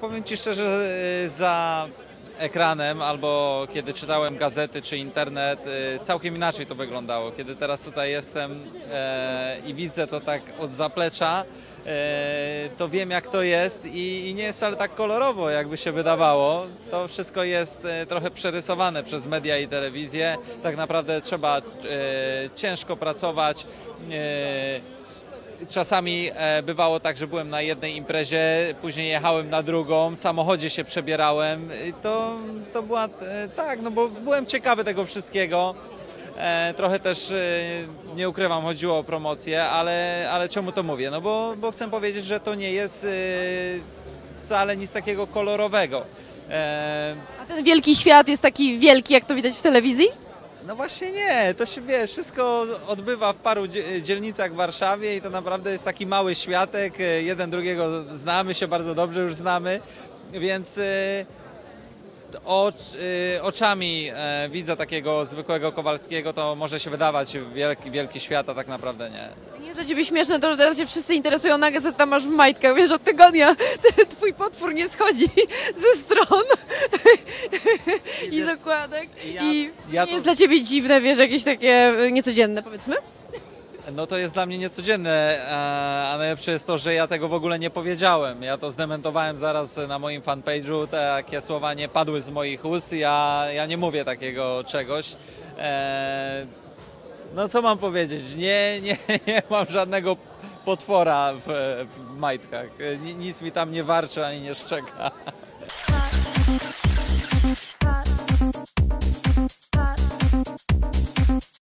Powiem Ci szczerze, y, za ekranem albo kiedy czytałem gazety czy internet, y, całkiem inaczej to wyglądało. Kiedy teraz tutaj jestem e, i widzę to tak od zaplecza, to wiem jak to jest i, nie jest wcale tak kolorowo, jakby się wydawało. To wszystko jest trochę przerysowane przez media i telewizję. Tak naprawdę trzeba ciężko pracować. Czasami e, bywało tak, że byłem na jednej imprezie, później jechałem na drugą, w samochodzie się przebierałem. I to, to była e, tak, no bo byłem ciekawy tego wszystkiego. E, trochę też, nie ukrywam, chodziło o promocję, ale, ale czemu to mówię? No bo, bo chcę powiedzieć, że to nie jest wcale nic takiego kolorowego. A ten wielki świat jest taki wielki, jak to widać w telewizji? No właśnie nie, to się wie, wszystko odbywa w paru dzie- dzielnicach w Warszawie i to naprawdę jest taki mały światek, e, jeden drugiego znamy się bardzo dobrze, już znamy, więc e, e, oczami widza takiego zwykłego Kowalskiego to może się wydawać wielki, wielki świat, a tak naprawdę nie. Nie dla ciebie śmieszne to, że teraz się wszyscy interesują nagle, co tam masz w majtkach. Wiesz, od tygodnia twój potwór nie schodzi ze stron ja- I ja nie to- jest dla ciebie dziwne, wiesz, jakieś takie y, niecodzienne, powiedzmy? No to jest dla mnie niecodzienne, e, a najlepsze jest to, że ja tego w ogóle nie powiedziałem. Ja to zdementowałem zaraz na moim fanpage'u, takie słowa nie padły z moich ust, ja, ja nie mówię takiego czegoś. E, No co mam powiedzieć, nie, nie, nie mam żadnego potwora w, w majtkach, Ni- nic mi tam nie warczy ani nie szczeka.